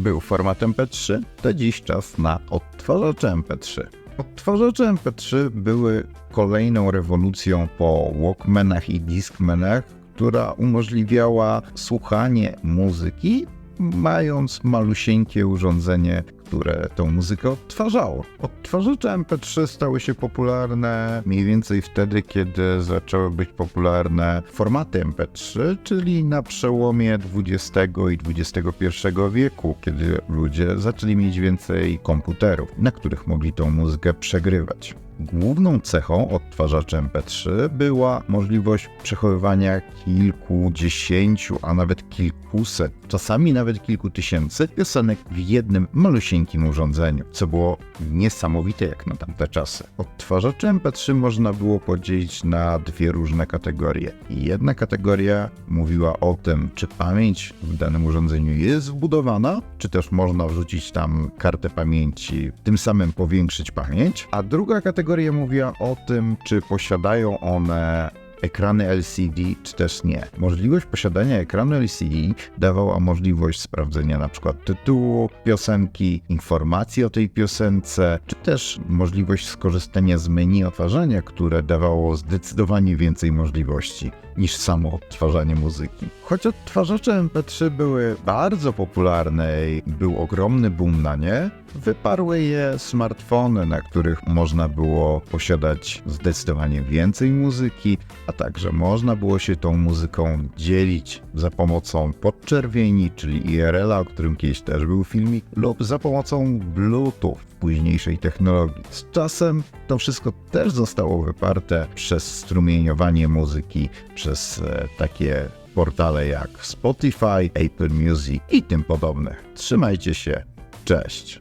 był format MP3, to dziś czas na odtwarzacze MP3. Odtwarzacze MP3 były kolejną rewolucją po Walkmanach i Discmanach, która umożliwiała słuchanie muzyki, mając malusieńkie urządzenie, które tą muzykę odtwarzało. Odtwarzacze MP3 stały się popularne mniej więcej wtedy, kiedy zaczęły być popularne formaty MP3, czyli na przełomie XX i XXI wieku, kiedy ludzie zaczęli mieć więcej komputerów, na których mogli tą muzykę przegrywać. Główną cechą odtwarzaczy MP3 była możliwość przechowywania kilkudziesięciu, a nawet kilkuset, czasami nawet kilku tysięcy piosenek w jednym malusieńkim urządzeniu, co było niesamowite jak na tamte czasy. Odtwarzacze MP3 można było podzielić na dwie różne kategorie. Jedna kategoria mówiła o tym, czy pamięć w danym urządzeniu jest wbudowana, czy też można wrzucić tam kartę pamięci, tym samym powiększyć pamięć, a druga kategoria mówiła o tym, czy posiadają one ekrany LCD, czy też nie. Możliwość posiadania ekranu LCD dawała możliwość sprawdzenia przykład tytułu piosenki, informacji o tej piosence, czy też możliwość skorzystania z menu odtwarzania, które dawało zdecydowanie więcej możliwości niż samo odtwarzanie muzyki. Choć odtwarzacze MP3 były bardzo popularne i był ogromny boom na nie, wyparły je smartfony, na których można było posiadać zdecydowanie więcej muzyki, a także można było się tą muzyką dzielić za pomocą podczerwieni, czyli IRL-a, o którym kiedyś też był filmik, lub za pomocą Bluetooth późniejszej technologii. Z czasem to wszystko też zostało wyparte przez strumieniowanie muzyki, przez e, takie portale jak Spotify, Apple Music i tym podobne. Trzymajcie się, cześć!